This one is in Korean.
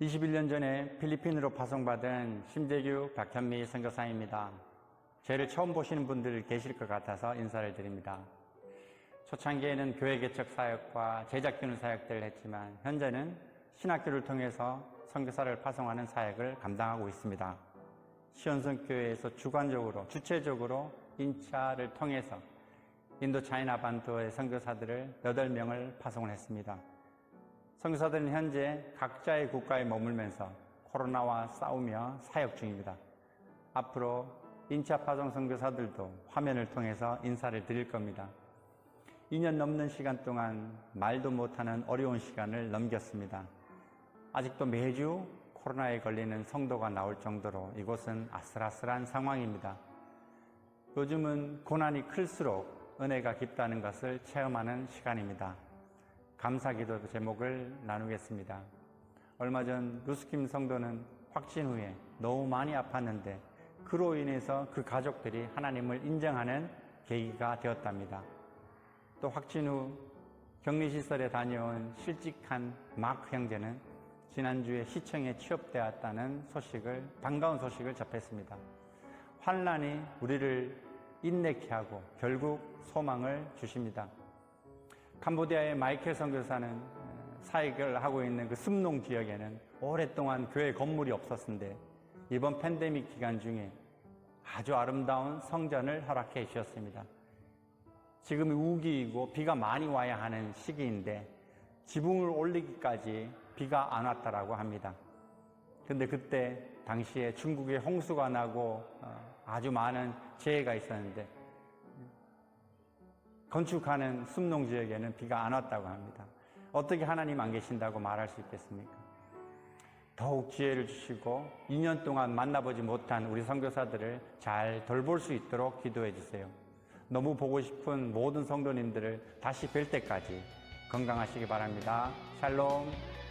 21년 전에 필리핀으로 파송받은 심재규 박현미 선교사입니다. 저를 처음 보시는 분들 계실 것 같아서 인사를 드립니다. 초창기에는 교회 개척 사역과 제작 기능 사역들을 했지만 현재는 신학교를 통해서 선교사를 파송하는 사역을 감당하고 있습니다. 시원성 교회에서 주관적으로 주체적으로 인차를 통해서 인도 차이나 반도의 선교사들을 8명을 파송을 했습니다. 선교사들은 현재 각자의 국가에 머물면서 코로나와 싸우며 사역 중입니다. 앞으로 인차 파송 선교사들도 화면을 통해서 인사를 드릴 겁니다. 2년 넘는 시간 동안 말도 못하는 어려운 시간을 넘겼습니다. 아직도 매주 코로나에 걸리는 성도가 나올 정도로 이곳은 아슬아슬한 상황입니다. 요즘은 고난이 클수록 은혜가 깊다는 것을 체험하는 시간입니다. 감사기도 제목을 나누겠습니다. 얼마 전 루스킴 성도는 확진 후에 너무 많이 아팠는데 그로 인해서 그 가족들이 하나님을 인정하는 계기가 되었답니다. 또 확진 후 격리시설에 다녀온 실직한 마크 형제는 지난주에 시청에 취업되었다는 소식을, 반가운 소식을 접했습니다. 환란이 우리를 인내케 하고 결국 소망을 주십니다. 캄보디아의 마이켈 선교사는 사역을 하고 있는 그 습농 지역에는 오랫동안 교회 건물이 없었는데 이번 팬데믹 기간 중에 아주 아름다운 성전을 허락해 주셨습니다. 지금 우기이고 비가 많이 와야 하는 시기인데 지붕을 올리기까지 비가 안 왔다라고 합니다. 근데 그때 당시에 중국에 홍수가 나고 어, 아주 많은 재해가 있었는데 건축하는 숲농 지역에는 비가 안 왔다고 합니다. 어떻게 하나님 안 계신다고 말할 수 있겠습니까? 더욱 기회를 주시고 2년 동안 만나보지 못한 우리 선교사들을 잘 돌볼 수 있도록 기도해 주세요. 너무 보고 싶은 모든 성도님들을 다시 뵐 때까지 건강하시기 바랍니다. 샬롬.